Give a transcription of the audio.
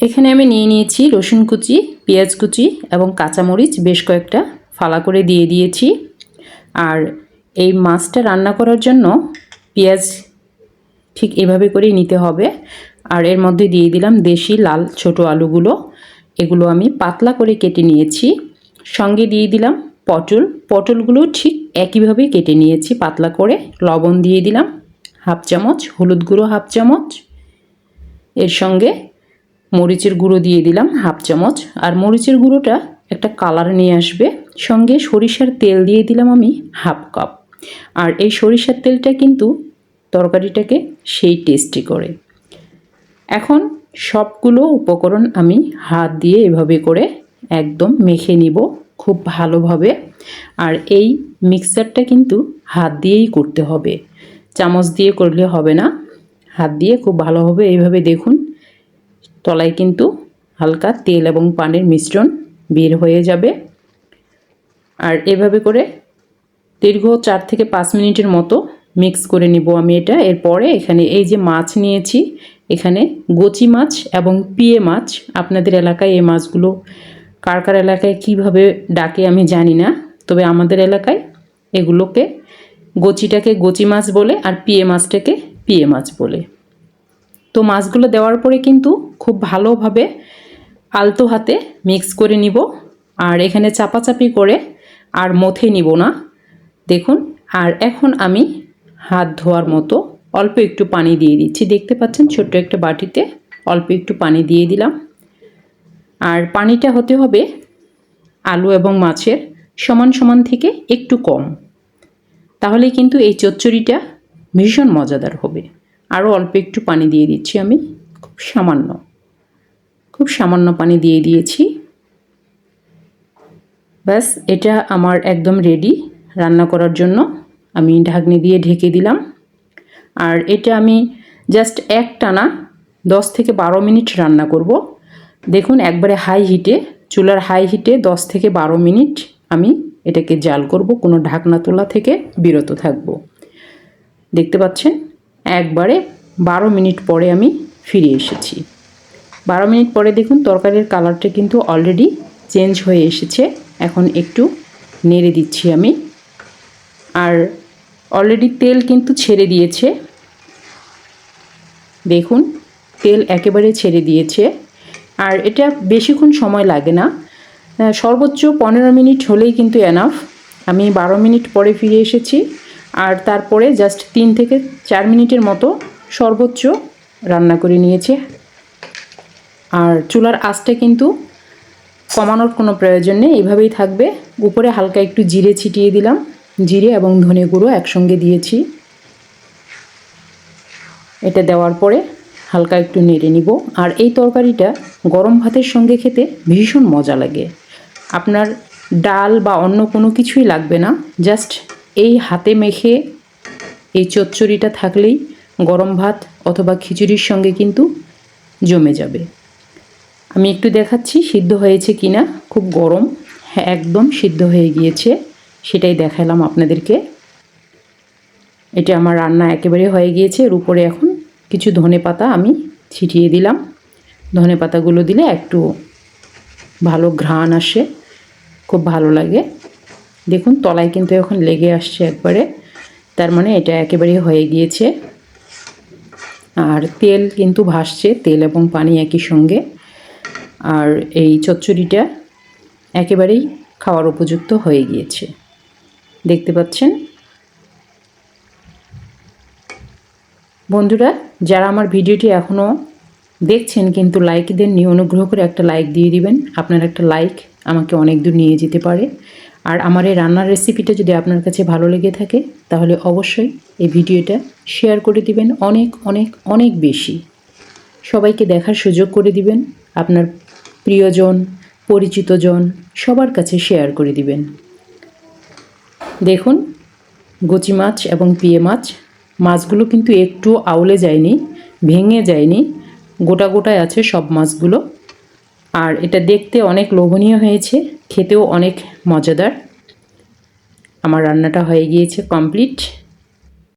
এখানে আমি নিয়ে নিয়েছি রসুন কুচি, পেঁয়াজ কুচি এবং কাঁচামরিচ, বেশ কয়েকটা ফালা করে দিয়ে দিয়েছি। আর এই মাছটা রান্না করার জন্য পেঁয়াজ ঠিক এভাবে করেই নিতে হবে। আর এর মধ্যে দিয়ে দিলাম দেশি লাল ছোট আলুগুলো। এগুলো আমি পাতলা করে কেটে নিয়েছি। সঙ্গে দিয়ে দিলাম পটল। পটলগুলো ঠিক একইভাবে কেটে নিয়েছি, পাতলা করে। লবণ দিয়ে দিলাম হাফ চামচ, হলুদ গুঁড়ো হাফ চামচ। এর সঙ্গে মরিচের গুঁড়ো দিয়ে দিলাম হাফ চামচ। আর মরিচের গুঁড়োটা একটা কালার নিয়ে আসবে। সঙ্গে সরিষার তেল দিয়ে দিলাম আমি হাফ কাপ। আর এই সরিষার তেলটা কিন্তু তরকারিটাকে সেই টেস্টি করে। এখন সবগুলো উপকরণ আমি হাত দিয়ে এভাবে করে একদম মেখে নিব খুব ভালোভাবে। আর এই মিক্সারটা কিন্তু হাত দিয়েই করতে হবে। চামচ দিয়ে করলে হবে না। হাত দিয়ে খুব ভালোভাবে এইভাবে দেখুন তলায় কিন্তু হালকা তেল এবং পানির মিশ্রণ বের হয়ে যাবে। আর এভাবে করে দীর্ঘ চার থেকে পাঁচ মিনিটের মতো মিক্স করে নিব আমি এটা। এরপরে এখানে এই যে মাছ নিয়েছি, এখানে গচি মাছ এবং পিয়ে মাছ। আপনাদের এলাকায় এই মাছগুলো কার কার এলাকায় কীভাবে ডাকে আমি জানি না, তবে আমাদের এলাকায় এগুলোকে গচিটাকে গচি মাছ বলে আর পিয়ে মাছটাকে পিয়ে মাছ বলে। তো মাছগুলো দেওয়ার পরে কিন্তু খুব ভালোভাবে আলতো হাতে মিক্স করে নিব। আর এখানে চাপাচাপি করে আর মথে নিব না। দেখুন, আর এখন আমি হাত ধোয়ার মতো অল্প একটু পানি দিয়ে দিচ্ছি। দেখতে পাচ্ছেন, ছোট্ট একটা বাটিতে অল্প একটু পানি দিয়ে দিলাম। আর পানিটা হতে হবে আলু এবং মাছের সমান সমান থেকে একটু কম। তাহলে কিন্তু এই চচ্চড়িটা ভীষণ মজাদার হবে। আরও অল্প একটু পানি দিয়ে দিচ্ছি আমি। খুব সামান্য। খুব সামান্য পানি দিয়ে দিয়েছি। ব্যাস, এটা আমার একদম রেডি রান্না করার জন্য। আমি ঢাকনি দিয়ে ঢেকে দিলাম। আর এটা আমি জাস্ট এক টানা দশ থেকে বারো মিনিট রান্না করব। দেখুন, একবারে হাই হিটে চুলার হাই হিটে দশ থেকে বারো মিনিট আমি এটাকে জাল করব। কোনো ঢাকনা তোলা থেকে বিরত থাকব। দেখতে পাচ্ছেন? একবারে বারো মিনিট পরে আমি ফিরে এসেছি। বারো মিনিট পরে দেখুন তরকারির কালারটা কিন্তু অলরেডি চেঞ্জ হয়ে এসেছে। এখন একটু নেড়ে দিচ্ছি আমি। আর অলরেডি তেল কিন্তু ছেড়ে দিয়েছে। দেখুন, তেল একেবারে ছেড়ে দিয়েছে। আর এটা বেশিক্ষণ সময় লাগে না। সর্বোচ্চ পনেরো মিনিট হলেই কিন্তু এনাফ আমি বারো মিনিট পরে ফিরে এসেছি। আর তারপরে জাস্ট তিন থেকে চার মিনিটের মতো সর্বোচ্চ রান্না করে নিয়েছে। আর চুলার আঁচটা কিন্তু কমানোর কোনো প্রয়োজন নেই, এইভাবেই থাকবে। উপরে হালকা একটু জিরে ছিটিয়ে দিলাম। জিরে এবং ধনে গুঁড়ো একসঙ্গে দিয়েছি। এটা দেওয়ার পরে হালকা একটু নেড়ে নিব। আর এই তরকারিটা গরম ভাতের সঙ্গে খেতে ভীষণ মজা লাগে। আপনার ডাল বা অন্য কোনো কিছুই লাগবে না জাস্ট এই হাতে মেখে এই চচ্চড়িটা থাকলেই গরম ভাত অথবা খিচুড়ির সঙ্গে কিন্তু জমে যাবে। আমি একটু দেখাচ্ছি, সিদ্ধ হয়েছে কি না খুব গরম। হ্যাঁ একদম সিদ্ধ হয়ে গিয়েছে। সেটাই দেখালাম আপনাদেরকে। এটা আমার রান্না একেবারে হয়ে গিয়েছে। এর উপরে এখন কিছু ধনে পাতা আমি ছিটিয়ে দিলাম। ধনে পাতাগুলো দিলে একটু ভালো ঘ্রাণ আসে। খুব ভালো লাগে। দেখুন, তলায় কিন্তু এখন লেগে আসছে একবারে। তার মানে এটা একেবারে হয়ে গিয়েছে। আর তেল কিন্তু ভাসছে, তেল এবং পানি একই সঙ্গে। আর এই চচ্চড়িটা একেবারেই খাওয়ার উপযুক্ত হয়ে গিয়েছে। দেখতে পাচ্ছেন? বন্ধুরা, যারা আমার ভিডিওটি এখনও দেখছেন, কিন্তু লাইক দেননি, অনুগ্রহ করে একটা লাইক দিয়ে দিবেন। আপনার একটা লাইক আমাকে অনেক দূর নিয়ে যেতে পারে। আর আমার এই রান্নার রেসিপিটা যদি আপনার কাছে ভালো লেগে থাকে, তাহলে অবশ্যই এই ভিডিওটা শেয়ার করে দিবেন অনেক অনেক অনেক বেশি। সবাইকে দেখার সুযোগ করে দিবেন, আপনার প্রিয়জন, পরিচিতজন সবার কাছে শেয়ার করে দিবেন। দেখুন, গুচি মাছ এবং পিয়ে মাছ, মাছগুলো কিন্তু একটু আউলে যায়নি, ভেঙে যায়নি, গোটা গোটায় আছে সব মাছগুলো। আর এটা দেখতে অনেক লোভনীয় হয়েছে খেতেও অনেক মজাদার। আমার রান্নাটা হয়ে গিয়েছে কমপ্লিট